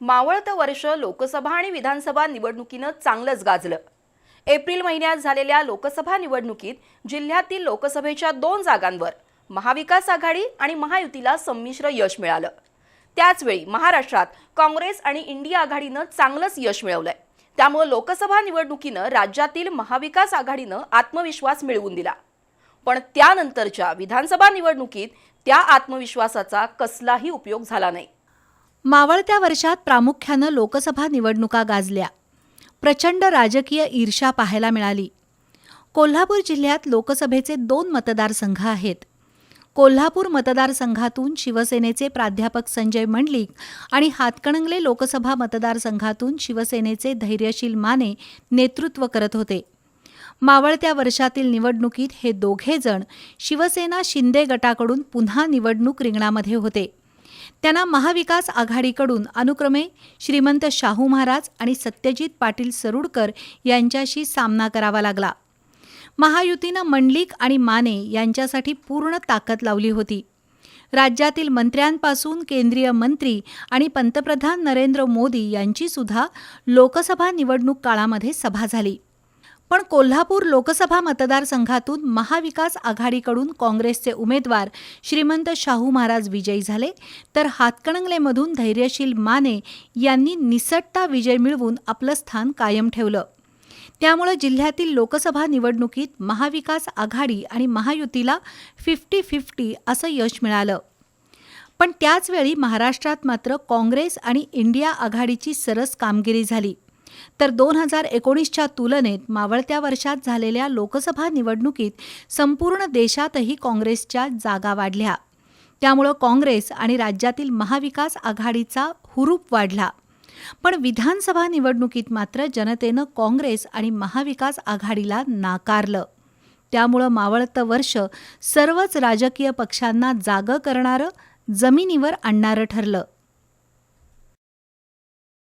मावळतं वर्ष लोकसभा आणि विधानसभा निवडणुकीनं चांगलंच गाजलं. एप्रिल महिन्यात झालेल्या लोकसभा निवडणुकीत जिल्ह्यातील लोकसभेच्या दोन जागांवर महाविकास आघाडी आणि महायुतीला संमिश्र यश मिळालं. त्याचवेळी महाराष्ट्रात काँग्रेस आणि इंडिया आघाडीनं चांगलंच यश मिळवलंय. त्यामुळे लोकसभा निवडणुकीनं राज्यातील महाविकास आघाडीनं आत्मविश्वास मिळवून दिला. पण त्यानंतरच्या विधानसभा निवडणुकीत त्या आत्मविश्वासाचा कसलाही उपयोग झाला नाही. मावळत्या वर्षात प्रामुख्यानं लोकसभा निवडणुका गाजल्या. प्रचंड राजकीय ईर्षा पाहायला मिळाली. कोल्हापूर जिल्ह्यात लोकसभेचे दोन मतदारसंघ आहेत. कोल्हापूर मतदारसंघातून शिवसेनेचे प्राध्यापक संजय मंडलिक आणि हातकणंगले लोकसभा मतदारसंघातून शिवसेनेचे धैर्यशील माने नेतृत्व करत होते. मावळत्या वर्षातील निवडणुकीत हे दोघे जण शिवसेना शिंदे गटाकडून पुन्हा निवडणूक रिंगणामध्ये होते. त्यांना महाविकास आघाडीकडून अनुक्रमे श्रीमंत शाहू महाराज आणि सत्यजित पाटील सरुडकर यांच्याशी सामना करावा लागला. महायुतीनं मंडलिक आणि माने यांच्यासाठी पूर्ण ताकद लावली होती. राज्यातील मंत्र्यांपासून केंद्रीय मंत्री आणि पंतप्रधान नरेंद्र मोदी यांची सुद्धा लोकसभा निवडणूक काळामध्ये सभा झाली. पण कोल्हापूर लोकसभा मतदारसंघातून महाविकास आघाडीकडून काँग्रेसचे उमेदवार श्रीमंत शाहू महाराज विजयी झाले. तर हातकणंगलेमधून धैर्यशील माने यांनी निसटता विजय मिळवून आपलं स्थान कायम ठेवलं. त्यामुळे जिल्ह्यातील लोकसभा निवडणुकीत महाविकास आघाडी आणि महायुतीला फिफ्टी फिफ्टी असं यश मिळालं. पण त्याचवेळी महाराष्ट्रात मात्र काँग्रेस आणि इंडिया आघाडीची सरस कामगिरी झाली. तर दोन हजार एकोणीसच्या तुलनेत मावळत्या वर्षात झालेल्या लोकसभा निवडणुकीत संपूर्ण देशातही काँग्रेसच्या जागा वाढल्या. त्यामुळं काँग्रेस आणि राज्यातील महाविकास आघाडीचा हुरूप वाढला. पण विधानसभा निवडणुकीत मात्र जनतेनं काँग्रेस आणि महाविकास आघाडीला नाकारलं. त्यामुळं मावळतं वर्ष सर्वच राजकीय पक्षांना जागं करणारं जमिनीवर आणणारं ठरलं.